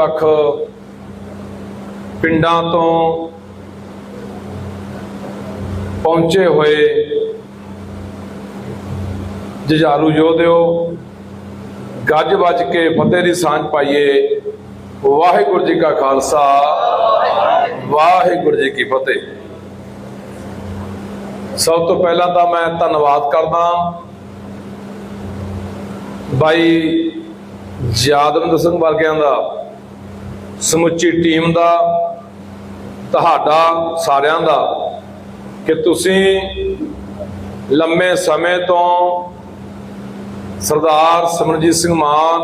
ਵੱਖ-ਵੱਖ ਪਿੰਡਾਂ ਤੋਂ ਪਹੁੰਚੇ ਹੋਏ ਜੁਝਾਰੂ ਯੋਧਿਓ, ਗੱਜ ਵੱਜ ਕੇ ਫਤਿਹ ਦੀ ਸਾਂਝ ਪਾਈਏ। ਵਾਹਿਗੁਰੂ ਜੀ ਕਾ ਖਾਲਸਾ, ਵਾਹਿਗੁਰੂ ਜੀ ਕੀ ਫਤਿਹ। ਸਭ ਤੋਂ ਪਹਿਲਾਂ ਤਾਂ ਮੈਂ ਧੰਨਵਾਦ ਕਰਦਾ ਬਾਈ ਯਾਦਵਿੰਦਰ ਸਿੰਘ ਵਰਗਿਆਂ ਦਾ। ਸਮੁੱਚੀ ਟੀਮ ਦਾ, ਤੁਹਾਡਾ, ਸਾਰਿਆਂ ਦਾ, ਕਿ ਤੁਸੀਂ ਲੰਮੇ ਸਮੇਂ ਤੋਂ ਸਰਦਾਰ ਸਿਮਰਨਜੀਤ ਸਿੰਘ ਮਾਨ,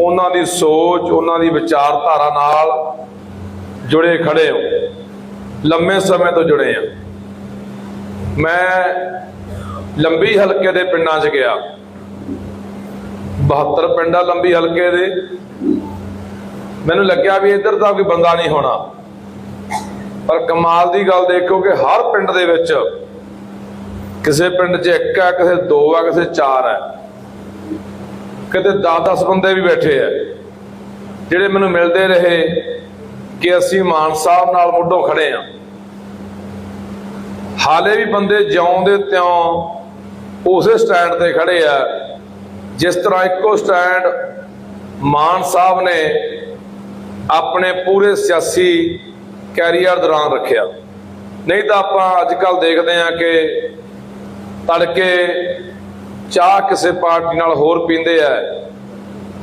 ਉਹਨਾਂ ਦੀ ਸੋਚ, ਉਹਨਾਂ ਦੀ ਵਿਚਾਰਧਾਰਾ ਨਾਲ ਜੁੜੇ ਖੜੇ ਹੋ। ਲੰਮੇ ਸਮੇਂ ਤੋਂ ਜੁੜੇ ਆ ਮੈਂ ਲੰਬੀ ਹਲਕੇ ਦੇ ਪਿੰਡਾਂ 'ਚ ਗਿਆ। 72 ਪਿੰਡਾਂ ਲੰਬੀ ਹਲਕੇ ਦੇ। ਮੈਨੂੰ ਲੱਗਿਆ ਵੀ ਇੱਧਰ ਤਾਂ ਕੋਈ ਬੰਦਾ ਨਹੀਂ ਹੋਣਾ। ਪਰ ਕਮਾਲ ਦੀ ਗੱਲ ਦੇਖੋ ਕਿ ਹਰ ਪਿੰਡ ਦੇ ਵਿੱਚ ਕਿਸੇ ਪਿੰਡ 'ਚ ਇੱਕ ਹੈ, ਕਿਸੇ ਦੋ ਹੈ, ਕਿਸੇ ਚਾਰ ਹੈ। ਕਿਤੇ 10-10 ਬੰਦੇ ਵੀ ਬੈਠੇ ਆ, ਜਿਹੜੇ ਮੈਨੂੰ ਮਿਲਦੇ ਰਹੇ ਕਿ ਅਸੀਂ ਮਾਨ ਸਾਹਿਬ ਨਾਲ ਮੁੱਢੋਂ ਖੜੇ ਆ। ਹਾਲੇ ਵੀ ਬੰਦੇ ਜਿਉਂ ਦੇ ਤਿਉਂ ਉਸੇ ਸਟੈਂਡ ਤੇ ਖੜੇ ਆ, ਜਿਸ ਤਰ੍ਹਾਂ ਇੱਕੋ ਸਟੈਂਡ ਮਾਨ ਸਾਹਿਬ ਨੇ ਆਪਣੇ ਪੂਰੇ ਸਿਆਸੀ ਕੈਰੀਅਰ ਦੌਰਾਨ ਰੱਖਿਆ। ਨਹੀਂ ਤਾਂ ਆਪਾਂ ਅੱਜ ਕੱਲ ਦੇਖਦੇ ਹਾਂ ਕਿ ਤੜਕੇ ਚਾਹ ਕਿਸੇ ਪਾਰਟੀ ਨਾਲ ਹੋਰ ਪੀਂਦੇ ਆ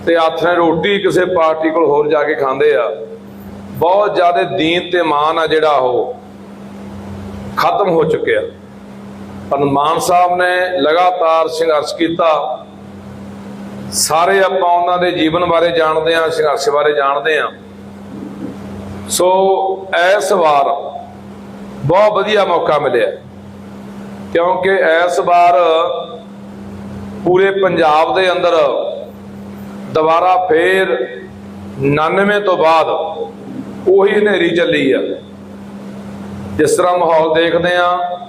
ਤੇ ਆਥਣੇ ਰੋਟੀ ਕਿਸੇ ਪਾਰਟੀ ਕੋਲ ਹੋਰ ਜਾ ਕੇ ਖਾਂਦੇ ਆ। ਬਹੁਤ ਜ਼ਿਆਦਾ ਦੀਨ ਤੇ ਮਾਨ ਆ ਜਿਹੜਾ ਉਹ ਖਤਮ ਹੋ ਚੁੱਕਿਆ। ਪਰ ਮਾਨ ਸਾਹਿਬ ਨੇ ਲਗਾਤਾਰ ਸੰਘਰਸ਼ ਕੀਤਾ। ਸਾਰੇ ਆਪਾਂ ਉਹਨਾਂ ਦੇ ਜੀਵਨ ਬਾਰੇ ਜਾਣਦੇ ਆ ਸੰਘਰਸ਼ ਬਾਰੇ ਜਾਣਦੇ ਆ ਸੋ ਇਸ ਵਾਰ ਬਹੁਤ ਵਧੀਆ ਮੌਕਾ ਮਿਲਿਆ। ਕਿਉਂਕਿ ਇਸ ਵਾਰ ਪੂਰੇ ਪੰਜਾਬ ਦੇ ਅੰਦਰ ਦੁਬਾਰਾ ਫੇਰ 99 ਤੋਂ ਬਾਅਦ ਉਹੀ ਹਨੇਰੀ ਚੱਲੀ ਆ। ਜਿਸ ਤਰ੍ਹਾਂ ਮਾਹੌਲ ਦੇਖਦੇ ਆ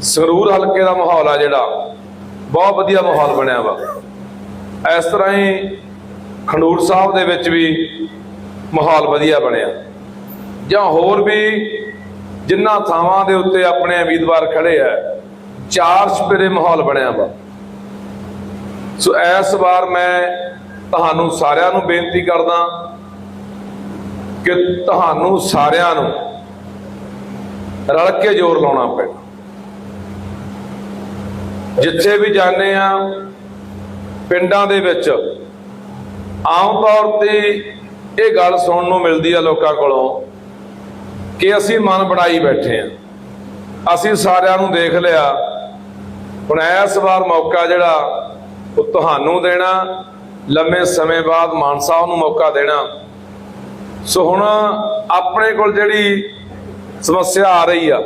ਸਰੂਰ ਹਲਕੇ ਦਾ ਮਾਹੌਲ ਆ ਜਿਹੜਾ। ਬਹੁਤ ਵਧੀਆ ਮਾਹੌਲ ਬਣਿਆ ਵਾ। ਇਸ ਤਰ੍ਹਾਂ ਹੀ ਖੰਡੂਰ ਸਾਹਿਬ ਦੇ ਵਿੱਚ ਵੀ ਮਾਹੌਲ ਵਧੀਆ ਬਣਿਆ। ਜਾਂ ਹੋਰ ਵੀ ਜਿੰਨਾ ਥਾਵਾਂ ਦੇ ਉੱਤੇ ਆਪਣੇ ਉਮੀਦਵਾਰ ਖੜੇ ਆ, ਚਾਰ ਸਪੇਰੇ ਮਾਹੌਲ ਬਣਿਆ ਵਾ। ਸੋ ਇਸ ਵਾਰ ਮੈਂ ਤੁਹਾਨੂੰ ਸਾਰਿਆਂ ਨੂੰ ਬੇਨਤੀ ਕਰਦਾ ਕਿ ਤੁਹਾਨੂੰ ਸਾਰਿਆਂ ਨੂੰ ਰਲ ਕੇ ਜ਼ੋਰ ਲਾਉਣਾ ਪੈਣਾ ਜਿੱਥੇ ਵੀ ਜਾਂਦੇ ਆ, ਪਿੰਡਾਂ ਦੇ ਵਿੱਚ ਆਮ ਤੌਰ ਤੇ ਇਹ ਗੱਲ ਸੁਣਨ ਨੂੰ ਮਿਲਦੀ ਆ ਲੋਕਾਂ ਕੋਲੋਂ ਕਿ ਅਸੀਂ ਮਨ ਬਣਾਈ ਬੈਠੇ ਆ ਅਸੀਂ ਸਾਰਿਆਂ ਨੂੰ ਦੇਖ ਲਿਆ। ਹੁਣ ਇਸ ਵਾਰ ਮੌਕਾ ਜਿਹੜਾ, ਉਹ ਤੁਹਾਨੂੰ ਦੇਣਾ। ਲੰਮੇ ਸਮੇਂ ਬਾਅਦ ਮਾਨ ਸਾਹਿਬ ਨੂੰ ਮੌਕਾ ਦੇਣਾ। ਸੋ ਹੁਣ ਆਪਣੇ ਕੋਲ ਜਿਹੜੀ ਸਮੱਸਿਆ ਆ ਰਹੀ ਆ,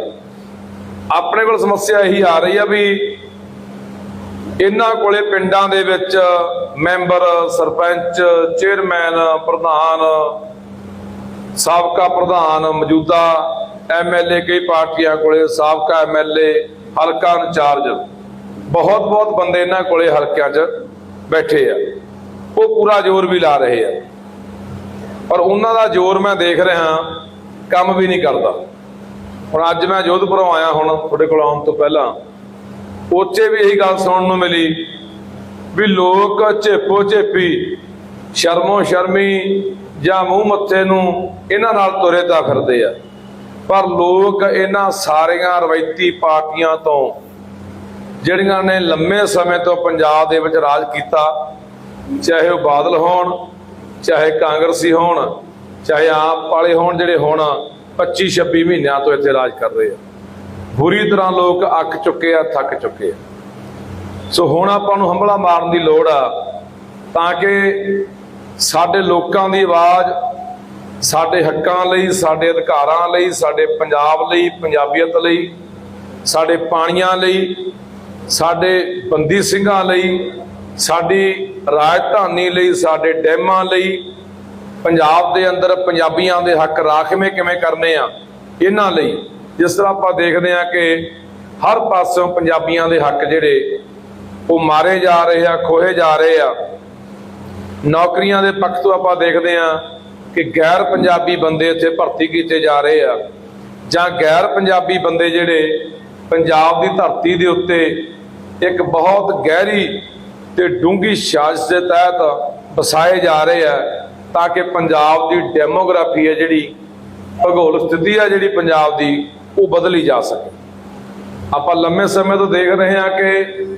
ਆਪਣੇ ਕੋਲ ਸਮੱਸਿਆ ਇਹੀ ਆ ਰਹੀ ਆ ਵੀ ਇਹਨਾਂ ਕੋਲੇ ਪਿੰਡਾਂ ਦੇ ਵਿੱਚ ਮੈਂਬਰ, ਸਰਪੰਚ, ਚੇਅਰਮੈਨ, ਪ੍ਰਧਾਨ ਸਾਬਕਾ ਪ੍ਰਧਾਨ ਮੌਜੂਦਾ ਐਮਐਲਏ ਕਈ ਪਾਰਟੀਆਂ ਕੋਲੇ ਸਾਬਕਾ ਐਮਐਲਏ ਹਲਕਾ ਇੰਚਾਰਜ। ਬਹੁਤ ਬਹੁਤ ਬੰਦੇ ਇਹਨਾਂ ਕੋਲੇ ਹਲਕਿਆਂ 'ਚ ਬੈਠੇ ਆ। ਉਹ ਪੂਰਾ ਜ਼ੋਰ ਵੀ ਲਾ ਰਹੇ ਆ। ਪਰ ਉਹਨਾਂ ਦਾ ਜ਼ੋਰ ਮੈਂ ਦੇਖ ਰਿਹਾ, ਕੰਮ ਵੀ ਨਹੀਂ ਕਰਦਾ। ਹੁਣ ਅੱਜ ਮੈਂ ਜੋਧਪੁਰੋਂ ਆਇਆ ਹੁਣ ਤੁਹਾਡੇ ਕੋਲ ਆਉਣ ਤੋਂ ਪਹਿਲਾਂ। ਉੱਚੇ ਵੀ ਇਹੀ ਗੱਲ ਸੁਣਨ ਨੂੰ ਮਿਲੀ ਵੀ ਲੋਕ ਝੇਪੋ ਝੇਪੀ, ਸ਼ਰਮੋ ਸ਼ਰਮੀ ਜਾਂ ਮੂੰਹ ਮੱਥੇ ਨੂੰ ਇਹਨਾਂ ਨਾਲ ਤੁਰੇ ਤਾਂ ਫਿਰਦੇ ਆ। ਪਰ ਲੋਕ ਇਹਨਾਂ ਸਾਰੀਆਂ ਰਵਾਇਤੀ ਪਾਰਟੀਆਂ ਤੋਂ, ਜਿਹੜੀਆਂ ਨੇ ਲੰਮੇ ਸਮੇਂ ਤੋਂ ਪੰਜਾਬ ਦੇ ਵਿੱਚ ਰਾਜ ਕੀਤਾ, ਚਾਹੇ ਉਹ ਬਾਦਲ ਹੋਣ, ਚਾਹੇ ਕਾਂਗਰਸੀ ਹੋਣ, ਚਾਹੇ ਆਪ ਵਾਲੇ ਹੋਣ ਜਿਹੜੇ ਹੁਣ 25 26 ਮਹੀਨਿਆਂ ਤੋਂ ਇੱਥੇ ਰਾਜ ਕਰ ਰਹੇ ਆ। ਬੁਰੀ ਤਰ੍ਹਾਂ ਲੋਕ ਅੱਕ ਚੁੱਕੇ ਆ, ਥੱਕ ਚੁੱਕੇ ਆ। ਸੋ ਹੁਣ ਆਪਾਂ ਨੂੰ ਹੰਬਲਾ ਮਾਰਨ ਦੀ ਲੋੜ ਆ, ਤਾਂ ਕਿ ਸਾਡੇ ਲੋਕਾਂ ਦੀ ਆਵਾਜ਼, ਸਾਡੇ ਹੱਕਾਂ ਲਈ, ਸਾਡੇ ਅਧਿਕਾਰਾਂ ਲਈ, ਸਾਡੇ ਪੰਜਾਬ ਲਈ, ਪੰਜਾਬੀਅਤ ਲਈ, ਸਾਡੇ ਪਾਣੀਆਂ ਲਈ, ਸਾਡੇ ਬੰਦੀ ਸਿੰਘਾਂ ਲਈ, ਸਾਡੀ ਰਾਜਧਾਨੀ ਲਈ, ਸਾਡੇ ਡੈਮਾਂ ਲਈ, ਪੰਜਾਬ ਦੇ ਅੰਦਰ ਪੰਜਾਬੀਆਂ ਦੇ ਹੱਕ ਰਾਖਵੇਂ ਕਿਵੇਂ ਕਰਨੇ ਆ? ਇਹਨਾਂ ਲਈ। ਜਿਸ ਤਰ੍ਹਾਂ ਆਪਾਂ ਦੇਖਦੇ ਆ ਕਿ ਹਰ ਪਾਸਿਓਂ ਪੰਜਾਬੀਆਂ ਦੇ ਹੱਕ ਜਿਹੜੇ, ਉਹ ਮਾਰੇ ਜਾ ਰਹੇ ਆ, ਖੋਹੇ ਜਾ ਰਹੇ ਆ। ਨੌਕਰੀਆਂ ਦੇ ਪੱਖ ਤੋਂ ਆਪਾਂ ਦੇਖਦੇ ਹਾਂ ਕਿ ਗੈਰ ਪੰਜਾਬੀ ਬੰਦੇ ਇੱਥੇ ਭਰਤੀ ਕੀਤੇ ਜਾ ਰਹੇ ਆ। ਜਾਂ ਗੈਰ ਪੰਜਾਬੀ ਬੰਦੇ ਜਿਹੜੇ ਪੰਜਾਬ ਦੀ ਧਰਤੀ ਦੇ ਉੱਤੇ ਇੱਕ ਬਹੁਤ ਗਹਿਰੀ ਤੇ ਡੂੰਘੀ ਸਾਜ਼ਿਸ਼ ਦੇ ਤਹਿਤ ਵਸਾਏ ਜਾ ਰਹੇ ਆ ਤਾਂ ਕਿ ਪੰਜਾਬ ਦੀ ਡੈਮੋਗ੍ਰਾਫੀ ਹੈ ਜਿਹੜੀ, ਭੂਗੋਲ ਸਥਿਤੀ ਆ ਜਿਹੜੀ ਪੰਜਾਬ ਦੀ, ਉਹ ਬਦਲੀ ਜਾ ਸਕੇ। ਆਪਾਂ ਲੰਮੇ ਸਮੇਂ ਤੋਂ ਦੇਖ ਰਹੇ ਹਾਂ ਕਿ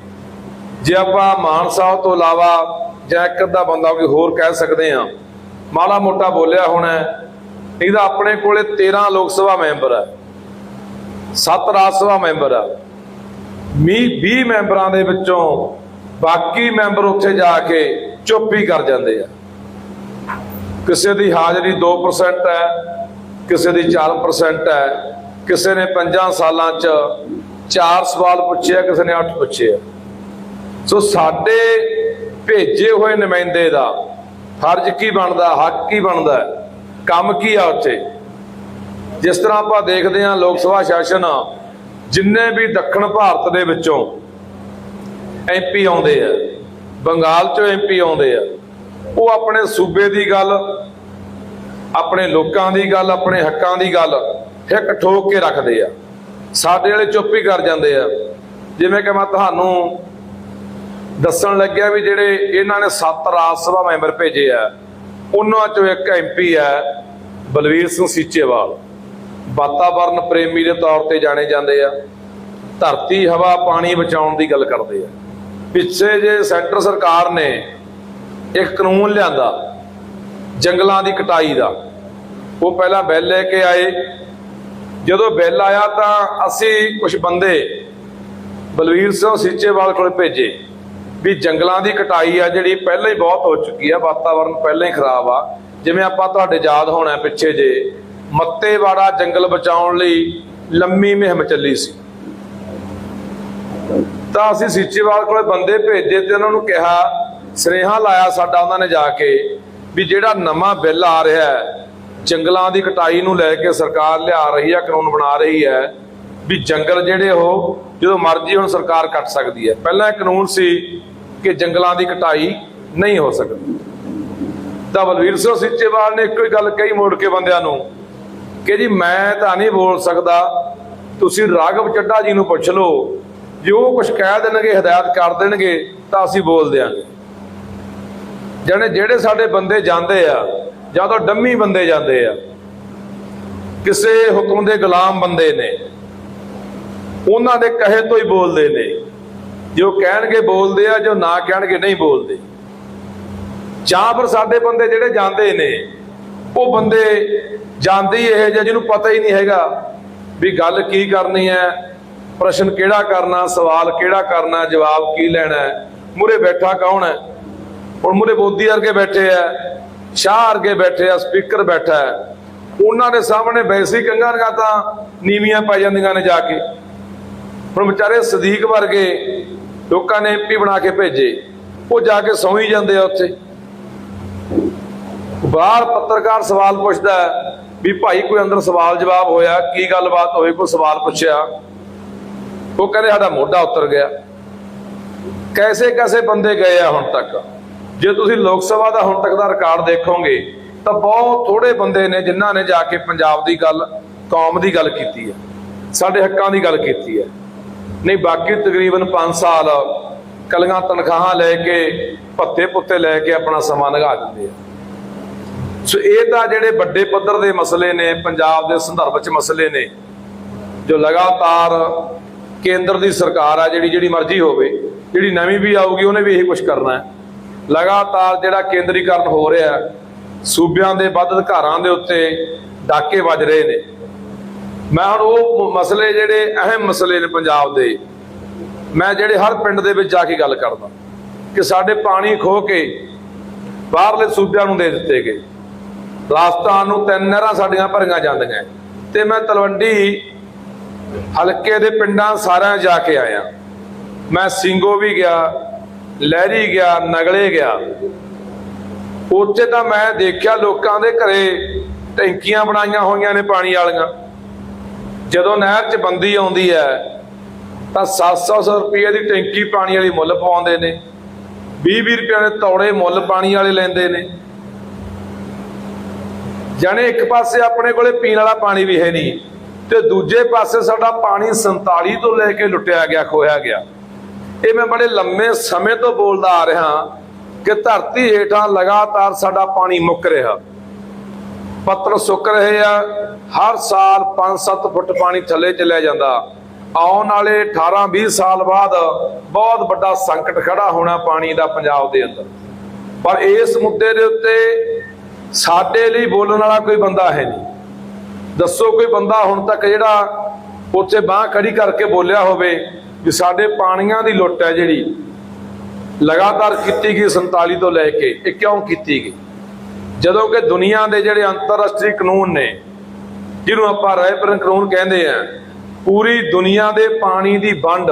ਜੇ ਆਪਾਂ ਮਾਨ ਸਾਹਿਬ ਤੋਂ ਇਲਾਵਾ ਜਾਂ ਇੱਕ ਅੱਧਾ ਬੰਦਾ ਕੋਈ ਹੋਰ ਕਹਿ ਸਕਦੇ ਹਾਂ। ਮਾੜਾ ਮੋਟਾ ਬੋਲਿਆ ਹੋਣਾ ਇਹਦਾ ਆਪਣੇ ਕੋਲੇ 13 ਲੋਕ ਸਭਾ ਮੈਂਬਰ ਹੈ। 7 ਰਾਜ ਸਭਾ ਮੈਂਬਰ ਹੈ। 20 ਮੈਂਬਰਾਂ ਦੇ ਵਿੱਚੋਂ ਬਾਕੀ ਮੈਂਬਰ ਉੱਥੇ ਜਾ ਕੇ ਚੁੱਪ ਹੀ ਕਰ ਜਾਂਦੇ ਆ। ਕਿਸੇ ਦੀ ਹਾਜ਼ਰੀ 2% ਹੈ, ਕਿਸੇ ਦੀ 4% ਹੈ, ਕਿਸੇ ਨੇ 5 ਸਾਲਾਂ 'ਚ 4 ਸਵਾਲ ਪੁੱਛਿਆ ਕਿਸੇ ਨੇ 8 ਪੁੱਛੇ ਆ। ਸੋ ਸਾਡੇ ਭੇਜੇ ਹੋਏ ਨੁਮਾਇੰਦੇ ਦਾ ਫਰਜ਼ ਕੀ ਬਣਦਾ, ਹੱਕ ਕੀ ਬਣਦਾ, ਕੰਮ ਕੀ ਆ ਉੱਥੇ? ਜਿਸ ਤਰ੍ਹਾਂ ਆਪਾਂ ਦੇਖਦੇ ਹਾਂ ਲੋਕ ਸਭਾ ਸੈਸ਼ਨ ਜਿੰਨੇ ਵੀ ਦੱਖਣ ਭਾਰਤ ਦੇ ਵਿੱਚੋਂ ਐਮਪੀ ਆਉਂਦੇ ਆ, ਬੰਗਾਲ ਚੋਂ ਐਮਪੀ ਆਉਂਦੇ ਆ, ਉਹ ਆਪਣੇ ਸੂਬੇ ਦੀ ਗੱਲ, ਆਪਣੇ ਲੋਕਾਂ ਦੀ ਗੱਲ, ਆਪਣੇ ਹੱਕਾਂ ਦੀ ਗੱਲ ਇੱਕ ਠੋਕ ਕੇ ਰੱਖਦੇ ਆ। ਸਾਡੇ ਵਾਲੇ ਚੁੱਪ ਹੀ ਕਰ ਜਾਂਦੇ ਆ। ਜਿਵੇਂ ਕਿ ਮੈਂ ਤੁਹਾਨੂੰ ਦੱਸਣ ਲੱਗਿਆ ਵੀ ਜਿਹੜੇ ਇਹਨਾਂ ਨੇ ਸੱਤ ਰਾਜ ਸਭਾ ਮੈਂਬਰ ਭੇਜੇ ਆ, ਉਹਨਾਂ ਚੋਂ ਇੱਕ ਐਮਪੀ ਹੈ, ਬਲਵੀਰ ਸਿੰਘ ਸੀਚੇਵਾਲ। ਵਾਤਾਵਰਨ ਪ੍ਰੇਮੀ ਦੇ ਤੌਰ ਤੇ ਜਾਣੇ ਜਾਂਦੇ ਆ, ਧਰਤੀ, ਹਵਾ, ਪਾਣੀ ਬਚਾਉਣ ਦੀ ਗੱਲ ਕਰਦੇ ਆ। ਪਿੱਛੇ ਜੇ ਸੈਂਟਰ ਸਰਕਾਰ ਨੇ ਇੱਕ ਕਾਨੂੰਨ ਲਿਆਂਦਾ, ਜੰਗਲਾਂ ਦੀ ਕਟਾਈ ਦਾ, ਉਹ ਪਹਿਲਾਂ ਬਿੱਲ ਲੈ ਕੇ ਆਏ। ਜਦੋਂ ਬਿੱਲ ਆਇਆ ਤਾਂ ਅਸੀਂ ਕੁਝ ਬੰਦੇ ਬਲਵੀਰ ਸਿੰਘ ਸੀਚੇਵਾਲ ਕੋਲ ਭੇਜੇ। ਵੀ ਜੰਗਲਾਂ ਦੀ ਕਟਾਈ ਆ ਜਿਹੜੀ ਪਹਿਲਾਂ ਹੀ ਬਹੁਤ ਹੋ ਚੁੱਕੀ ਆ, ਵਾਤਾਵਰਨ ਪਹਿਲਾਂ ਹੀ ਖਰਾਬ ਆ। ਜਿਵੇਂ ਆਪਾਂ ਤੁਹਾਡੇ ਯਾਦ ਹੋਣਾ ਪਿੱਛੇ ਜੇ, ਮੱਤੇਵਾੜਾ ਜੰਗਲ ਬਚਾਉਣ ਲਈ ਲੰਮੀ ਮੁਹਿੰਮ ਚੱਲੀ ਸੀ। ਤਾਂ ਅਸੀਂ ਸੀਚੇਵਾਲ ਕੋਲੇ ਬੰਦੇ ਭੇਜੇ ਤੇ ਉਹਨਾਂ ਨੂੰ ਕਿਹਾ, ਸਨੇਹਾ ਲਾਇਆ ਸਾਡਾ ਉਹਨਾਂ ਨੇ ਜਾ ਕੇ ਵੀ ਜਿਹੜਾ ਨਵਾਂ ਬਿੱਲ ਆ ਰਿਹਾ ਹੈ, ਜੰਗਲਾਂ ਦੀ ਕਟਾਈ ਨੂੰ ਲੈ ਕੇ ਸਰਕਾਰ ਲਿਆ ਰਹੀ ਹੈ ਕਾਨੂੰਨ ਬਣਾ ਰਹੀ ਹੈ, ਵੀ ਜੰਗਲ ਜਿਹੜੇ ਉਹ ਜਦੋਂ ਮਰਜ਼ੀ ਹੁਣ ਸਰਕਾਰ ਕੱਟ ਸਕਦੀ ਹੈ। ਪਹਿਲਾਂ ਇਹ ਕਾਨੂੰਨ ਸੀ ਕਿ ਜੰਗਲਾਂ ਦੀ ਕਟਾਈ ਨਹੀਂ ਹੋ ਸਕਦੀ। ਤਾਂ ਬਲਵੀਰ ਸਿੰਘ ਸੀਚੇਵਾਲ ਨੇ ਇੱਕੋ ਹੀ ਗੱਲ ਕਹੀ ਮੋੜ ਕੇ ਬੰਦਿਆਂ ਨੂੰ ਕਿ ਜੀ ਮੈਂ ਤਾਂ ਨਹੀਂ ਬੋਲ ਸਕਦਾ, ਤੁਸੀਂ ਰਾਘਵ ਚੱਡਾ ਜੀ ਨੂੰ ਪੁੱਛ ਲਓ, ਜੇ ਉਹ ਕੁਝ ਕਹਿ ਦੇਣਗੇ, ਹਦਾਇਤ ਕਰ ਦੇਣਗੇ, ਤਾਂ ਅਸੀਂ ਬੋਲ ਦਿਆਂਗੇ। ਜਾਣੇ ਜਿਹੜੇ ਸਾਡੇ ਬੰਦੇ ਜਾਂਦੇ ਆ, ਜਾਂ ਤਾਂ ਡੰਮੀ ਬੰਦੇ ਜਾਂਦੇ ਆ, ਕਿਸੇ ਹੁਕਮ ਦੇ ਗੁਲਾਮ ਬੰਦੇ ਨੇ, ਉਹਨਾਂ ਦੇ ਕਹੇ ਤੋਂ ਹੀ ਬੋਲਦੇ ਨੇ। ਜੋ ਕਹਿਣਗੇ ਬੋਲਦੇ ਆ, ਜੋ ਨਾ ਕਹਿਣਗੇ ਨਹੀਂ ਬੋਲਦੇ। ਜਾਂ ਫਿਰ ਸਾਡੇ ਬੰਦੇ ਜਿਹੜੇ ਜਾਂਦੇ ਨੇ, ਉਹ ਬੰਦੇ ਜਾਂਦੇ ਹੀ ਇਹ ਜਿਹੇ ਜਿਹਨੂੰ ਪਤਾ ਹੀ ਨਹੀਂ ਹੈਗਾ ਵੀ ਗੱਲ ਕੀ ਕਰਨੀ ਹੈ, ਪ੍ਰਸ਼ਨ ਕਿਹੜਾ ਕਰਨਾ, ਸਵਾਲ ਕਿਹੜਾ ਕਰਨਾ, ਜਵਾਬ ਕੀ ਲੈਣਾ ਹੈ ਮੂਰੇ ਬੈਠਾ ਕੌਣ ਹੈ? ਹੁਣ ਮੂਰੇ ਮੋਦੀ ਵਰਗੇ ਬੈਠੇ ਆ, ਸ਼ਾਹ ਵਰਗੇ ਬੈਠੇ ਆ, ਸਪੀਕਰ ਬੈਠਾ ਹੈ, ਉਹਨਾਂ ਦੇ ਸਾਹਮਣੇ ਵੈਸੀ ਕੰਗਾਂ ਤਾਂ ਨੀਵੀਆਂ ਪੈ ਜਾਂਦੀਆਂ ਨੇ ਜਾ ਕੇ। ਹੁਣ ਵਿਚਾਰੇ ਸਦੀਕ ਵਰਗੇ ਲੋਕਾਂ ਨੇ ਐਮਪੀ ਬਣਾ ਕੇ ਭੇਜੇ। ਉਹ ਜਾ ਕੇ ਸੌਂ ਹੀ ਜਾਂਦੇ ਆ ਉੱਥੇ। ਬਾਹਰ ਪੱਤਰਕਾਰ ਸਵਾਲ ਪੁੱਛਦਾ ਵੀ ਭਾਈ ਕੋਈ ਅੰਦਰ ਸਵਾਲ ਜਵਾਬ ਹੋਇਆ, ਕੀ ਗੱਲਬਾਤ ਹੋਈ? ਕੋਈ ਸਵਾਲ ਪੁੱਛਿਆ। ਉਹ ਕਹਿੰਦੇ, ਸਾਡਾ ਮੋਢਾ ਉਤਰ ਗਿਆ। ਕੈਸੇ ਕੈਸੇ ਬੰਦੇ ਗਏ ਆ ਹੁਣ ਤੱਕ? ਜੇ ਤੁਸੀਂ ਲੋਕ ਸਭਾ ਦਾ ਹੁਣ ਤੱਕ ਦਾ ਰਿਕਾਰਡ ਦੇਖੋਗੇ, ਤਾਂ ਬਹੁਤ ਥੋੜੇ ਬੰਦੇ ਨੇ ਜਿਨ੍ਹਾਂ ਨੇ ਜਾ ਕੇ ਪੰਜਾਬ ਦੀ ਗੱਲ, ਕੌਮ ਦੀ ਗੱਲ ਕੀਤੀ ਹੈ। ਸਾਡੇ ਹੱਕਾਂ ਦੀ ਗੱਲ ਕੀਤੀ ਹੈ। ਨਹੀਂ, ਬਾਕੀ ਤਕਰੀਬਨ 5 ਸਾਲ ਕਲੀਆਂ ਤਨਖਾਹਾਂ ਲੈ ਕੇ, ਭੱਤੇ ਪੁੱਤੇ ਲੈ ਕੇ ਆਪਣਾ ਸਮਾਂ ਲਗਾ ਦਿੰਦੇ ਆ। ਸੋ ਇਹ ਤਾਂ ਜਿਹੜੇ ਵੱਡੇ ਪੱਧਰ ਦੇ ਮਸਲੇ ਨੇ, ਪੰਜਾਬ ਦੇ ਸੰਦਰਭ 'ਚ ਮਸਲੇ ਨੇ, ਜੋ ਲਗਾਤਾਰ ਕੇਂਦਰ ਦੀ ਸਰਕਾਰ ਆ, ਜਿਹੜੀ ਜਿਹੜੀ ਮਰਜ਼ੀ ਹੋਵੇ, ਜਿਹੜੀ ਨਵੀਂ ਵੀ ਆਊਗੀ, ਉਹਨੇ ਵੀ ਇਹੀ ਕੁਝ ਕਰਨਾ ਹੈ। ਲਗਾਤਾਰ ਜਿਹੜਾ ਕੇਂਦਰੀਕਰਨ ਹੋ ਰਿਹਾ, ਸੂਬਿਆਂ ਦੇ ਵੱਧ ਅਧਿਕਾਰਾਂ ਦੇ ਉੱਤੇ ਡਾਕੇ ਵੱਜ ਰਹੇ ਨੇ। ਮੈਂ ਹੁਣ ਉਹ ਮਸਲੇ ਜਿਹੜੇ ਅਹਿਮ ਮਸਲੇ ਨੇ ਪੰਜਾਬ ਦੇ, ਮੈਂ ਜਿਹੜੇ ਹਰ ਪਿੰਡ ਦੇ ਵਿੱਚ ਜਾ ਕੇ ਗੱਲ ਕਰਦਾ। ਕਿ ਸਾਡੇ ਪਾਣੀ ਖੋ ਕੇ ਬਾਹਰਲੇ ਸੂਬਿਆਂ ਨੂੰ ਦੇ ਦਿੱਤੇ ਗਏ। ਰਾਜਸਥਾਨ ਨੂੰ ਤਿੰਨ ਨਹਿਰਾਂ ਸਾਡੀਆਂ ਭਰੀਆਂ ਜਾਂਦੀਆਂ। ਤੇ ਮੈਂ ਤਲਵੰਡੀ ਹਲਕੇ ਦੇ ਪਿੰਡਾਂ ਸਾਰਿਆਂ ਜਾ ਕੇ ਆਇਆ। ਮੈਂ ਸਿੰਘੋ ਵੀ ਗਿਆ, ਲਹਿਰੀ ਗਿਆ, ਨਗਲੇ ਗਿਆ। ਉੱਥੇ ਤਾਂ ਮੈਂ ਦੇਖਿਆ ਲੋਕਾਂ ਦੇ ਘਰੇ ਟੈਂਕੀਆਂ ਬਣਾਈਆਂ ਹੋਈਆਂ ਨੇ ਪਾਣੀ ਵਾਲੀਆਂ। ਜਦੋਂ ਨਹਿਰ 'ਚ ਬੰਦੀ ਆਉਂਦੀ ਹੈ, ਤਾਂ 700 ਰੁਪਏ ਦੀ ਟੈਂਕੀ ਪਾਣੀ ਵਾਲੀ ਮੁੱਲ ਪਾਉਂਦੇ ਨੇ। 20-20 ਰੁਪਏ ਦੇ ਤੌੜੇ ਮੁੱਲ ਪਾਣੀ ਵਾਲੇ ਲੈਂਦੇ ਨੇ। ਜਾਣੇ ਇੱਕ ਪਾਸੇ ਆਪਣੇ ਕੋਲੇ ਪੀਣ ਵਾਲਾ ਪਾਣੀ ਵੀ ਹੈ ਨਹੀਂ, ਤੇ ਦੂਜੇ ਪਾਸੇ ਸਾਡਾ ਪਾਣੀ 47 ਤੋਂ ਲੈ ਕੇ ਲੁੱਟਿਆ ਗਿਆ ਖੋਇਆ ਗਿਆ। ਇਹ ਮੈਂ ਬੜੇ ਲੰਮੇ ਸਮੇਂ ਤੋਂ ਬੋਲਦਾ ਆ ਰਿਹਾ ਕਿ ਧਰਤੀ ਹੇਠਾਂ ਲਗਾਤਾਰ ਸਾਡਾ ਪਾਣੀ ਮੁੱਕ ਰਿਹਾ। ਪੱਤਰ ਸੁੱਕ ਰਹੇ ਆ ਹਰ ਸਾਲ 5-7 ਫੁੱਟ ਪਾਣੀ ਥੱਲੇ ਚਲਿਆ ਜਾਂਦਾ। ਆਉਣ ਵਾਲੇ 18-20 ਸਾਲ ਬਾਅਦ ਬਹੁਤ ਵੱਡਾ ਸੰਕਟ ਖੜਾ ਹੋਣਾ ਪਾਣੀ ਦਾ ਪੰਜਾਬ ਦੇ ਅੰਦਰ। ਪਰ ਇਸ ਮੁੱਦੇ ਦੇ ਉੱਤੇ ਸਾਡੇ ਲਈ ਬੋਲਣ ਵਾਲਾ ਕੋਈ ਬੰਦਾ ਹੈ ਨਹੀਂ। ਦੱਸੋ ਕੋਈ ਬੰਦਾ ਹੁਣ ਤੱਕ ਜਿਹੜਾ ਉੱਥੇ ਬਾਹ ਖੜੀ ਕਰਕੇ ਬੋਲਿਆ ਹੋਵੇ ਕਿ ਸਾਡੇ ਪਾਣੀਆਂ ਦੀ ਲੁੱਟ ਹੈ ਜਿਹੜੀ ਲਗਾਤਾਰ ਕੀਤੀ ਗਈ 47 ਤੋਂ ਲੈ ਕੇ ਇਹ ਕਿਉਂ ਕੀਤੀ ਗਈ? ਜਦੋਂ ਕਿ ਦੁਨੀਆ ਦੇ ਜਿਹੜੇ ਅੰਤਰਰਾਸ਼ਟਰੀ ਕਾਨੂੰਨ ਨੇ ਜਿਹਨੂੰ ਆਪਾਂ ਰਾਇਪਰਨ ਕਾਨੂੰਨ ਕਹਿੰਦੇ ਆ, ਪੂਰੀ ਦੁਨੀਆ ਦੇ ਪਾਣੀ ਦੀ ਵੰਡ,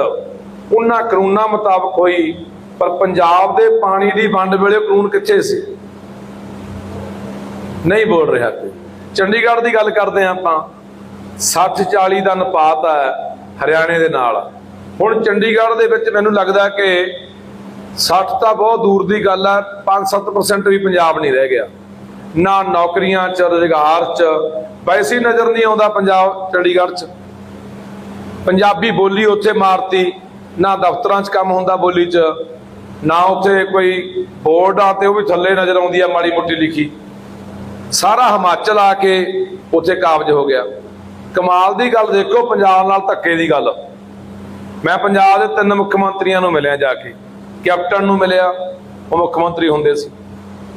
ਉਹਨਾਂ ਕਾਨੂੰਨਾਂ ਮੁਤਾਬਕ ਹੋਈ, ਪਰ ਪੰਜਾਬ ਦੇ ਪਾਣੀ ਦੀ ਵੰਡ ਵੇਲੇ ਕਾਨੂੰਨ ਕਿੱਥੇ ਸੀ? ਨਹੀਂ ਬੋਲ ਰਿਹਾ ਕੋਈ। ਚੰਡੀਗੜ੍ਹ ਦੀ ਗੱਲ ਕਰਦੇ ਹਾਂ ਆਪਾਂ। 60 40 ਦਾ ਅਨੁਪਾਤ ਹੈ ਹਰਿਆਣੇ ਦੇ ਨਾਲ। ਹੁਣ ਚੰਡੀਗੜ੍ਹ ਦੇ ਵਿੱਚ ਮੈਨੂੰ ਲੱਗਦਾ ਕਿ 60 ਤਾਂ ਬਹੁਤ ਦੂਰ ਦੀ ਗੱਲ ਹੈ 5-7% ਵੀ ਪੰਜਾਬ ਨਹੀਂ ਰਹਿ ਗਿਆ। ਨਾ ਨੌਕਰੀਆਂ ਚ, ਰੁਜ਼ਗਾਰ ਚ ਵੈਸੇ ਨਜ਼ਰ ਨਹੀਂ ਆਉਂਦਾ ਪੰਜਾਬ ਚੰਡੀਗੜ੍ਹ ਚ। ਪੰਜਾਬੀ ਬੋਲੀ ਉੱਥੇ ਮਾਰਤੀ, ਨਾ ਦਫ਼ਤਰਾਂ 'ਚ ਕੰਮ ਹੁੰਦਾ ਬੋਲੀ 'ਚ, ਨਾ ਉੱਥੇ ਕੋਈ ਬੋਰਡ ਆ ਤੇ ਉਹ ਵੀ ਥੱਲੇ ਨਜ਼ਰ ਆਉਂਦੀ ਆ ਮਾੜੀ ਮੋਟੀ ਲਿਖੀ। ਸਾਰਾ ਹਿਮਾਚਲ ਆ ਕੇ ਉੱਥੇ ਕਾਬਜ ਹੋ ਗਿਆ। ਕਮਾਲ ਦੀ ਗੱਲ ਦੇਖੋ, ਪੰਜਾਬ ਨਾਲ ਧੱਕੇ ਦੀ ਗੱਲ। ਮੈਂ ਪੰਜਾਬ ਦੇ ਤਿੰਨ ਮੁੱਖ ਮੰਤਰੀਆਂ ਨੂੰ ਮਿਲਿਆ ਜਾ ਕੇ। ਕੈਪਟਨ ਨੂੰ ਮਿਲਿਆ, ਉਹ ਮੁੱਖ ਮੰਤਰੀ ਹੁੰਦੇ ਸੀ।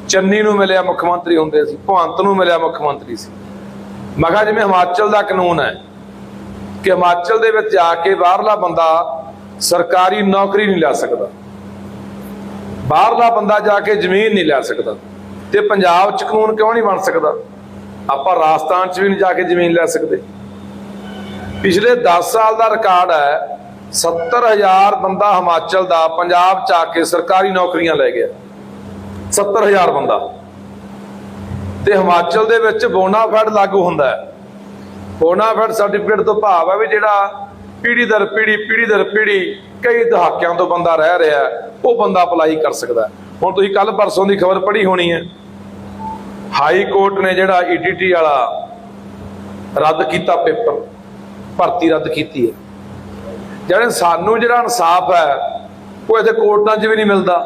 ਚੰਨੀ ਨੂੰ ਮਿਲਿਆ ਮੁੱਖ ਮੰਤਰੀ ਹੁੰਦੇ ਸੀ। ਭਵੰਤ ਨੂੰ ਮਿਲਿਆ ਮੁੱਖ ਮੰਤਰੀ ਸੀ। ਮੈਂ ਕਿਹਾ ਜਿਵੇਂ ਹਿਮਾਚਲ ਦਾ ਕਾਨੂੰਨ ਹੈ ਕਿ ਹਿਮਾਚਲ ਦੇ ਵਿੱਚ ਜਾ ਕੇ ਬਾਹਰਲਾ ਬੰਦਾ ਸਰਕਾਰੀ ਨੌਕਰੀ ਨਹੀਂ ਲੈ ਸਕਦਾ। ਬਾਹਰਲਾ ਬੰਦਾ ਜਾ ਕੇ ਜ਼ਮੀਨ ਨਹੀਂ ਲੈ ਸਕਦਾ ਤੇ ਪੰਜਾਬ 'ਚ ਕਾਨੂੰਨ ਕਿਉਂ ਨਹੀਂ ਬਣ ਸਕਦਾ? ਆਪਾਂ ਰਾਜਸਥਾਨ 'ਚ ਵੀ ਨਹੀਂ ਜਾ ਕੇ ਜ਼ਮੀਨ ਲੈ ਸਕਦੇ। ਪਿਛਲੇ 10 ਸਾਲ ਦਾ ਰਿਕਾਰਡ ਹੈ 70000 ਬੰਦਾ ਹਿਮਾਚਲ ਦਾ, ਪੰਜਾਬ 'ਚ ਆ ਕੇ ਸਰਕਾਰੀ ਨੌਕਰੀਆਂ ਲੈ ਗਿਆ। 70000 ਬੰਦਾ। ਤੇ ਹਿਮਾਚਲ ਦੇ ਵਿੱਚ ਬੋਨਾਫਾਈਡ ਲਾਗੂ ਹੁੰਦਾ ਹੈ। ਬੋਨਾਫਾਈਡ ਸਰਟੀਫਿਕੇਟ ਤੋਂ ਭਾਵ ਹੈ ਵੀ ਜਿਹੜਾ ਪੀੜੀ ਦਰ ਪੀੜੀ ਪੀੜੀ ਦਰ ਪੀੜੀ ਕਈ ਦਹਾਕਿਆਂ ਤੋਂ ਬੰਦਾ ਰਹਿ ਰਿਹਾ ਉਹ ਬੰਦਾ ਅਪਲਾਈ ਕਰ ਸਕਦਾ ਹੁਣ ਤੁਸੀਂ ਕੱਲ ਪਰਸੋਂ ਦੀ ਖਬਰ ਪੜ੍ਹੀ ਹੋਣੀ ਹੈ। ਹਾਈ ਕੋਰਟ ਨੇ ਜਿਹੜਾ ਈਟੀਟੀ ਵਾਲਾ ਰੱਦ ਕੀਤਾ ਪੇਪਰ, ਭਰਤੀ ਰੱਦ ਕੀਤੀ ਹੈ। ਜਿਹੜੇ ਸਾਨੂੰ ਜਿਹੜਾ ਇਨਸਾਫ ਹੈ, ਉਹ ਇੱਥੇ ਕੋਰਟਾਂ 'ਚ ਵੀ ਨਹੀਂ ਮਿਲਦਾ।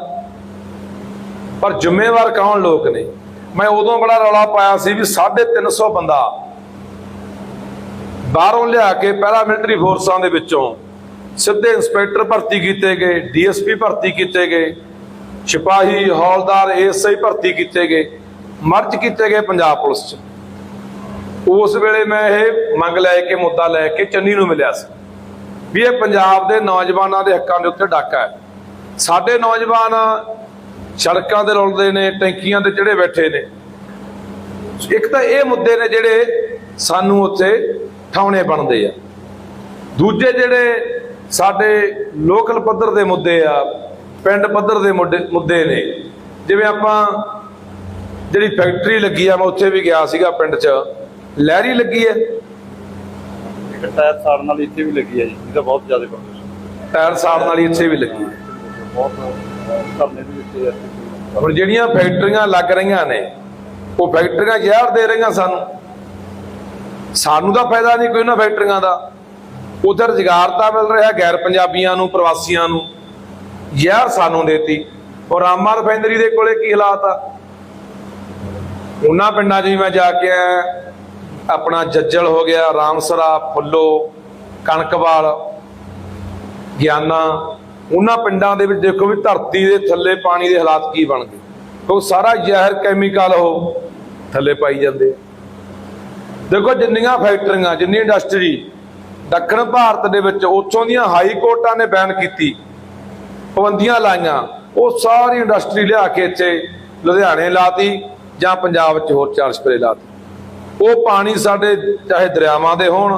ਪਰ ਜ਼ਿੰਮੇਵਾਰ ਕੌਣ ਲੋਕ ਨੇ? ਮੈਂ ਉਦੋਂ ਬੜਾ ਰੌਲਾ ਪਾਇਆ ਸੀ ਵੀ 350 ਬੰਦਾ ਬਾਹਰੋਂ ਲਿਆ ਕੇ ਪਹਿਲਾ ਮਿਲਟਰੀ ਫੋਰਸਾਂ ਦੇ ਵਿੱਚੋਂ ਸਿੱਧੇ ਇੰਸਪੈਕਟਰ ਭਰਤੀ ਕੀਤੇ ਗਏ, ਡੀਐਸਪੀ ਭਰਤੀ ਕੀਤੇ ਗਏ, ਸਿਪਾਹੀ, ਹੌਲਦਾਰ ਐਸਆਈ ਭਰਤੀ ਕੀਤੇ ਗਏ, ਮਰਜ ਕੀਤੇ ਗਏ ਪੰਜਾਬ ਪੁਲਿਸ 'ਚ। ਉਸ ਵੇਲੇ ਮੈਂ ਇਹ ਮੰਗ ਲੈ ਕੇ, ਮੁੱਦਾ ਲੈ ਕੇ ਚੰਨੀ ਨੂੰ ਮਿਲਿਆ ਸੀ ਵੀ ਇਹ ਪੰਜਾਬ ਦੇ ਨੌਜਵਾਨਾਂ ਦੇ ਹੱਕਾਂ ਦੇ ਉੱਤੇ ਡਾਕਾ ਹੈ। ਸਾਡੇ ਨੌਜਵਾਨ ਸੜਕਾਂ ਤੇ ਰੁਲਦੇ ਨੇ ਟੈਂਕੀਆਂ ਤੇ ਚੜੇ ਬੈਠੇ ਨੇ। ਇੱਕ ਤਾਂ ਇਹ ਮੁੱਦੇ ਨੇ ਜਿਹੜੇ ਸਾਨੂੰ ਉੱਥੇ ਠਾਉਣੇ ਬਣਦੇ ਆ। ਦੂਜੇ ਜਿਹੜੇ ਸਾਡੇ ਲੋਕਲ ਪੱਧਰ ਦੇ ਮੁੱਦੇ ਆ ਪਿੰਡ ਪੱਧਰ ਦੇ ਮੁੱਦੇ ਨੇ। ਜਿਵੇਂ ਆਪਾਂ ਜਿਹੜੀ ਫੈਕਟਰੀ ਲੱਗੀ ਆ ਮੈਂ ਉੱਥੇ ਵੀ ਗਿਆ ਸੀਗਾ ਪਿੰਡ 'ਚ। ਲਹਿਰੀ ਲੱਗੀ ਹੈ? ਟਾਇਰ ਸਾੜਨ ਵਾਲੀ ਇੱਥੇ ਵੀ ਲੱਗੀ ਹੈ ਜੀ ਇਹਦਾ ਬਹੁਤ ਜ਼ਿਆਦਾ ਪ੍ਰਦੂਸ਼ਣ ਟਾਇਰ ਸਾੜਨ ਵਾਲੀ ਇੱਥੇ ਵੀ ਲੱਗੀ ਹੈ। ਬਹੁਤ ਧਰਨੇ ਦੇ ਵਿੱਚ ਇੱਥੇ ਹੁਣ ਜਿਹੜੀਆਂ ਫੈਕਟਰੀਆਂ ਲੱਗ ਰਹੀਆਂ ਨੇ, ਉਹ ਫੈਕਟਰੀਆਂ ਜ਼ਹਿਰ ਦੇ ਰਹੀਆਂ ਸਾਨੂੰ। ਸਾਨੂੰ ਤਾਂ ਫਾਇਦਾ ਨਹੀਂ ਕੋਈ ਉਹਨਾਂ ਫੈਕਟਰੀਆਂ ਦਾ। ਉਧਰ ਰੁਜ਼ਗਾਰ ਤਾਂ ਮਿਲ ਰਿਹਾ, ਗੈਰ ਪੰਜਾਬੀਆਂ ਨੂੰ, ਪ੍ਰਵਾਸੀਆਂ ਨੂੰ। ਜ਼ਹਿਰ ਸਾਨੂੰ ਦੇਤੀ। ਔਰ ਰਾਮਾ ਰਿਫਾਈਨਰੀ ਦੇ ਕੋਲੇ ਕੀ ਹਾਲਾਤ ਆ? ਉਹਨਾਂ ਪਿੰਡਾਂ 'ਚ ਵੀ ਮੈਂ ਜਾ ਕੇ ਆਇਆ। ਆਪਣਾ ਜੱਜਲ ਹੋ ਗਿਆ, ਰਾਮਸਰਾ, ਫੁੱਲੋ, ਕਣਕਵਾਲ, ਗਿਆਨਾ ਉਹਨਾਂ ਪਿੰਡਾਂ ਦੇ ਵਿੱਚ ਦੇਖੋ ਵੀ ਧਰਤੀ ਦੇ ਥੱਲੇ ਪਾਣੀ ਦੇ ਹਾਲਾਤ ਕੀ ਬਣ ਗਏ। ਕਿਉਂਕਿ ਸਾਰਾ ਜ਼ਹਿਰ ਕੈਮੀਕਲ ਉਹ ਥੱਲੇ ਪਾਈ ਜਾਂਦੇ ਦੇਖੋ ਜਿੰਨੀਆਂ ਫੈਕਟਰੀਆਂ, ਜਿੰਨੀ ਇੰਡਸਟਰੀ ਦੱਖਣ ਭਾਰਤ ਦੇ ਵਿੱਚ ਉੱਥੋਂ ਦੀਆਂ ਹਾਈ ਕੋਰਟਾਂ ਨੇ ਬੈਨ ਕੀਤੀ, ਪਾਬੰਦੀਆਂ ਲਾਈਆਂ, ਉਹ ਸਾਰੀ ਇੰਡਸਟਰੀ ਲਿਆ ਕੇ ਇੱਥੇ ਲੁਧਿਆਣੇ ਲਾਤੀ ਜਾਂ ਪੰਜਾਬ 'ਚ ਹੋਰ ਚਾਰ ਸਪਰੇ ਲਾਤੀ। ਉਹ ਪਾਣੀ ਸਾਡੇ ਚਾਹੇ ਦਰਿਆਵਾਂ ਦੇ ਹੋਣ,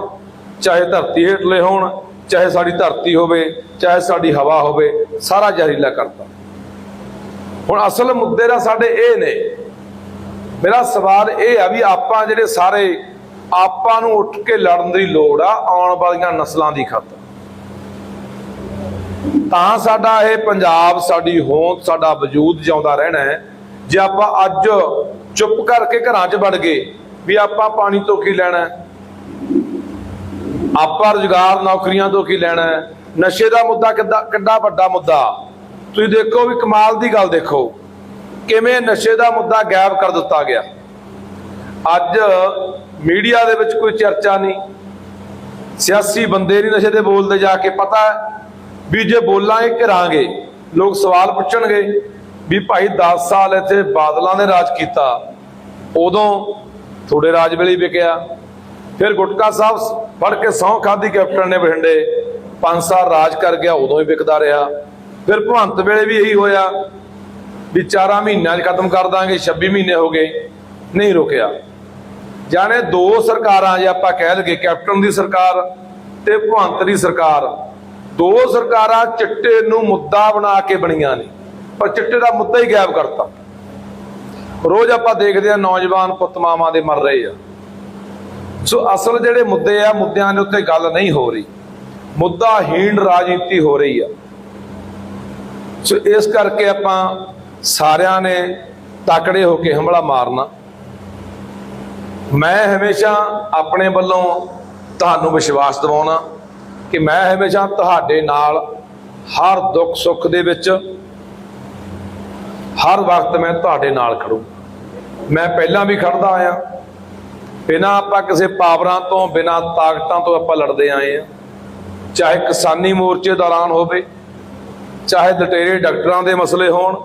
ਚਾਹੇ ਧਰਤੀ ਹੇਠਲੇ ਹੋਣ ਚਾਹੇ ਸਾਡੀ ਧਰਤੀ ਹੋਵੇ, ਚਾਹੇ ਸਾਡੀ ਹਵਾ ਹੋਵੇ, ਸਾਰਾ ਜ਼ਹਿਰੀਲਾ ਕਰਤਾ। ਹੁਣ ਅਸਲ ਮੁੱਦੇ ਦਾ ਸਾਡੇ ਇਹ ਨੇ। ਮੇਰਾ ਸਵਾਲ ਇਹ ਆ ਵੀ ਆਪਾਂ ਜਿਹੜੇ ਸਾਰੇ, ਆਪਾਂ ਨੂੰ ਉੱਠ ਕੇ ਲੜਨ ਦੀ ਲੋੜ ਆ ਆਉਣ ਵਾਲੀਆਂ ਨਸਲਾਂ ਦੀ ਖਾਤਰ। ਤਾਂ ਸਾਡਾ ਇਹ ਪੰਜਾਬ, ਸਾਡੀ ਹੋਂਦ, ਸਾਡਾ ਵਜੂਦ ਜਿਉਂਦਾ ਰਹਿਣਾ ਹੈ। ਜੇ ਆਪਾਂ ਅੱਜ ਚੁੱਪ ਕਰਕੇ ਘਰਾਂ 'ਚ ਵੜ ਗਏ ਵੀ ਆਪਾਂ ਪਾਣੀ ਤੋਂ ਕੀ ਲੈਣਾ ਆਪਾਂ ਰੁਜ਼ਗਾਰ ਨੌਕਰੀਆਂ ਤੋਂ ਕੀ ਲੈਣਾ ਹੈ? ਨਸ਼ੇ ਦਾ ਮੁੱਦਾ ਕਿੱਦਾਂ ਕਿੱਡਾ ਵੱਡਾ ਮੁੱਦਾ? ਤੁਸੀਂ ਦੇਖੋ ਵੀ ਕਮਾਲ ਦੀ ਗੱਲ ਦੇਖੋ। ਕਿਵੇਂ ਨਸ਼ੇ ਦਾ ਮੁੱਦਾ ਗਾਇਬ ਕਰ ਦਿੱਤਾ ਗਿਆ। ਅੱਜ ਮੀਡੀਆ ਦੇ ਵਿੱਚ ਕੋਈ ਚਰਚਾ ਨਹੀਂ। ਸਿਆਸੀ ਬੰਦੇ ਨਹੀਂ ਨਸ਼ੇ ਦੇ ਬੋਲਦੇ ਜਾ ਕੇ। ਪਤਾ ਵੀ ਜੇ ਬੋਲਾਂਗੇ ਕਰਾਂਗੇ ਲੋਕ ਸਵਾਲ ਪੁੱਛਣਗੇ ਵੀ ਭਾਈ 10 ਸਾਲ ਇੱਥੇ ਬਾਦਲਾਂ ਨੇ ਰਾਜ ਕੀਤਾ। ਉਦੋਂ ਥੋੜੇ ਰਾਜ ਵੇਲੇ ਵਿਕਿਆ। ਫਿਰ ਗੁਟਕਾ ਸਾਹਿਬ ਫੜ ਕੇ ਸਹੁੰ ਖਾਦੀ ਕੈਪਟਨ ਨੇ ਬਠਿੰਡੇ। ਪੰਜ ਸਾਲ ਰਾਜ ਕਰ ਗਿਆ, ਉਦੋਂ ਹੀ ਵਿਕਦਾ ਰਿਹਾ। ਫਿਰ ਭਵੰਤ ਵੇਲੇ ਵੀ ਇਹੀ ਹੋਇਆ ਵੀ 4 ਮਹੀਨਿਆਂ 'ਚ ਖਤਮ ਕਰ ਦਾਂਗੇ 26 ਮਹੀਨੇ ਹੋ ਗਏ, ਨਹੀਂ ਰੁਕਿਆ। ਜਾਣੇ ਦੋ ਸਰਕਾਰਾਂ ਜੇ ਆਪਾਂ ਕਹਿ ਲਈਏ, ਕੈਪਟਨ ਦੀ ਸਰਕਾਰ ਤੇ ਭਗਵੰਤ ਦੀ ਸਰਕਾਰ, ਦੋ ਸਰਕਾਰਾਂ ਚਿੱਟੇ ਨੂੰ ਮੁੱਦਾ ਬਣਾ ਕੇ ਬਣੀਆਂ ਨੇ, ਪਰ ਚਿੱਟੇ ਦਾ ਮੁੱਦਾ ਹੀ ਗਾਇਬ ਕਰਤਾ। ਰੋਜ਼ ਆਪਾਂ ਦੇਖਦੇ ਆ ਨੌਜਵਾਨ ਪੁੱਤ ਮਾਵਾਂ ਦੇ ਮਰ ਰਹੇ ਆ। ਸੋ ਅਸਲ ਜਿਹੜੇ ਮੁੱਦੇ ਆ, ਮੁੱਦਿਆਂ ਦੇ ਉੱਤੇ ਗੱਲ ਨਹੀਂ ਹੋ ਰਹੀ। ਮੁੱਦਾ ਹੀਣ ਰਾਜਨੀਤੀ ਹੋ ਰਹੀ ਆ। ਸੋ ਇਸ ਕਰਕੇ ਆਪਾਂ ਸਾਰਿਆਂ ਨੇ ਤਕੜੇ ਹੋ ਕੇ ਹਮਲਾ ਮਾਰਨਾ। ਮੈਂ ਹਮੇਸ਼ਾ ਆਪਣੇ ਵੱਲੋਂ ਤੁਹਾਨੂੰ ਵਿਸ਼ਵਾਸ ਦਿਵਾਉਣਾ ਕਿ ਮੈਂ ਹਮੇਸ਼ਾ ਤੁਹਾਡੇ ਨਾਲ ਹਰ ਦੁੱਖ ਸੁੱਖ ਦੇ ਵਿੱਚ, ਹਰ ਵਕਤ ਮੈਂ ਤੁਹਾਡੇ ਨਾਲ ਖੜੂ। ਮੈਂ ਪਹਿਲਾਂ ਵੀ ਖੜਦਾ ਆਇਆ। ਬਿਨਾਂ ਆਪਾਂ ਕਿਸੇ ਪਾਵਰਾਂ ਤੋਂ, ਬਿਨਾਂ ਤਾਕਤਾਂ ਤੋਂ ਆਪਾਂ ਲੜਦੇ ਆਏ ਆ ਚਾਹੇ ਕਿਸਾਨੀ ਮੋਰਚੇ ਦੌਰਾਨ ਹੋਵੇ, ਚਾਹੇ ਲਟੇਰੇ ਡਾਕਟਰਾਂ ਦੇ ਮਸਲੇ ਹੋਣ,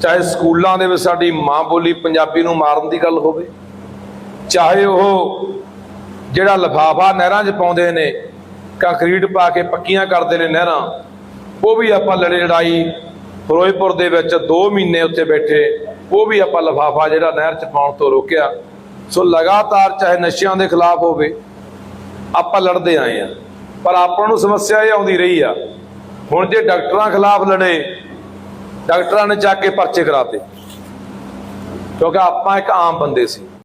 ਚਾਹੇ ਸਕੂਲਾਂ ਦੇ ਵਿੱਚ ਸਾਡੀ ਮਾਂ ਬੋਲੀ ਪੰਜਾਬੀ ਨੂੰ ਮਾਰਨ ਦੀ ਗੱਲ ਹੋਵੇ, ਚਾਹੇ ਉਹ ਜਿਹੜਾ ਲਫਾਫਾ ਨਹਿਰਾਂ 'ਚ ਪਾਉਂਦੇ ਨੇ, ਕੰਕਰੀਟ ਪਾ ਕੇ ਪੱਕੀਆਂ ਕਰਦੇ ਨੇ ਨਹਿਰਾਂ, ਉਹ ਵੀ ਆਪਾਂ ਲੜੇ ਲੜਾਈ ਫਿਰੋਜ਼ਪੁਰ ਦੇ ਵਿੱਚ 2 ਮਹੀਨੇ ਉੱਤੇ ਬੈਠੇ, ਉਹ ਵੀ ਆਪਾਂ ਲਫਾਫਾ ਜਿਹੜਾ ਨਹਿਰ 'ਚ ਪਾਉਣ ਤੋਂ ਰੋਕਿਆ। ਸੋ ਲਗਾਤਾਰ ਚਾਹੇ ਨਸ਼ਿਆਂ ਦੇ ਖਿਲਾਫ ਹੋਵੇ, ਆਪਾਂ ਲੜਦੇ ਆਏ ਆ ਪਰ ਆਪਾਂ ਨੂੰ ਸਮੱਸਿਆ ਇਹ ਆਉਂਦੀ ਰਹੀ ਆ। ਹੁਣ ਜੇ ਡਾਕਟਰਾਂ ਖਿਲਾਫ ਲੜੇ, ਡਾਕਟਰਾਂ ਨੇ ਚੱਕ ਕੇ ਪਰਚੇ ਕਰਾਤੇ। ਕਿਉਂਕਿ ਆਪਾਂ ਇੱਕ ਆਮ ਬੰਦੇ ਸੀ।